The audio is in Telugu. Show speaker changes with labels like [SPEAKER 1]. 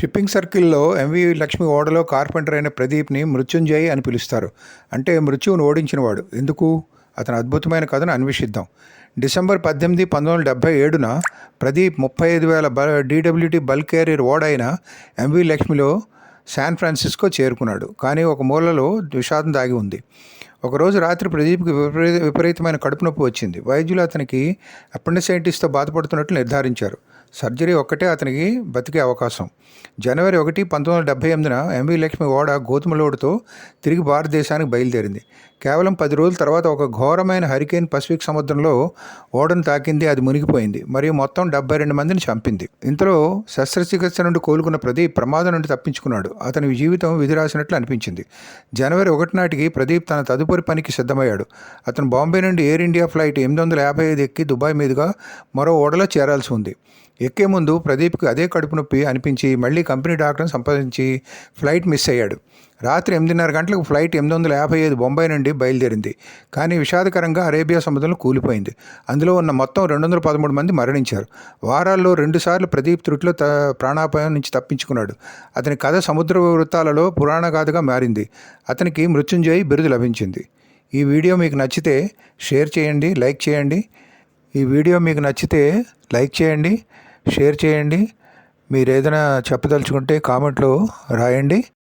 [SPEAKER 1] షిప్పింగ్ సర్కిల్లో ఎంవి లక్ష్మి ఓడలో కార్పెంటర్ అయిన ప్రదీప్ని మృత్యుంజయ్ అని పిలుస్తారు. అంటే మృత్యువును ఓడించినవాడు. ఎందుకు? అతని అద్భుతమైన కథను అన్వేషిద్దాం. డిసెంబర్ పద్దెనిమిది పంతొమ్మిది వందల డెబ్బై ఏడున ప్రదీప్ ముప్పై ఐదు వేల బ డీడబ్ల్యూటీ బల్క్ క్యారియర్ ఓడైన ఎంవి లక్ష్మిలో శాన్ ఫ్రాన్సిస్కో చేరుకున్నాడు. కానీ ఒక మూలలో విషాదం దాగి ఉంది. ఒకరోజు రాత్రి ప్రదీప్కి విపరీత విపరీతమైన కడుపు నొప్పి వచ్చింది. వైద్యులు అతనికి అపెండిసైటిస్తో బాధపడుతున్నట్లు నిర్ధారించారు. సర్జరీ ఒక్కటే అతనికి బతికే అవకాశం. జనవరి ఒకటి పంతొమ్మిది వందల డెబ్బై ఎనిమిదిన ఎంవి లక్ష్మి ఓడ గోధుమ లోడుతో తిరిగి భారతదేశానికి బయలుదేరింది. కేవలం పది రోజుల తర్వాత ఒక ఘోరమైన హరికేన్ పసిఫిక్ సముద్రంలో ఓడను తాకింది అది మునిగిపోయింది. మరియు మొత్తం డెబ్బై రెండు మందిని చంపింది. ఇంతలో శస్త్రచికిత్స నుండి కోలుకున్న ప్రదీప్ ప్రమాదం నుండి తప్పించుకున్నాడు. అతని జీవితం విధిరాసినట్లు అనిపించింది. జనవరి ఒకటి నాటికి ప్రదీప్ తన తదుపరి పనికి సిద్ధమయ్యాడు. అతను బాంబే నుండి ఎయిర్ ఇండియా ఫ్లైట్ ఎనిమిది వందల యాభై ఐదు ఎక్కి దుబాయ్ మీదుగా మరో ఓడలో చేరాల్సి ఉంది. ఎక్కే ముందు ప్రదీప్కి అదే కడుపు నొప్పి అనిపించి మళ్ళీ కంపెనీ డాక్టర్ని సంపాదించి ఫ్లైట్ మిస్ అయ్యాడు. రాత్రి ఎనిమిదిన్నర గంటలకు ఫ్లైట్ ఎనిమిది వందల యాభై ఐదు బొంబాయి నుండి బయలుదేరింది. కానీ విషాదకరంగా అరేబియా సముద్రంలో కూలిపోయింది. అందులో ఉన్న మొత్తం రెండు వందల పదమూడు మంది మరణించారు. వారాల్లో రెండుసార్లు ప్రదీప్ త్రుట్లో త ప్రాణాపాయం నుంచి తప్పించుకున్నాడు. అతని కథ సముద్ర వృత్తాలలో పురాణగాథగా మారింది. అతనికి మృత్యుంజయ్ బిరుదు లభించింది. ఈ వీడియో మీకు నచ్చితే షేర్ చేయండి లైక్ చేయండి. ఈ వీడియో మీకు నచ్చితే లైక్ చేయండి. షేర్ చేయండి. మీరు ఏదైనా చెప్పదలుచుకుంటే కామెంట్లో రాయండి.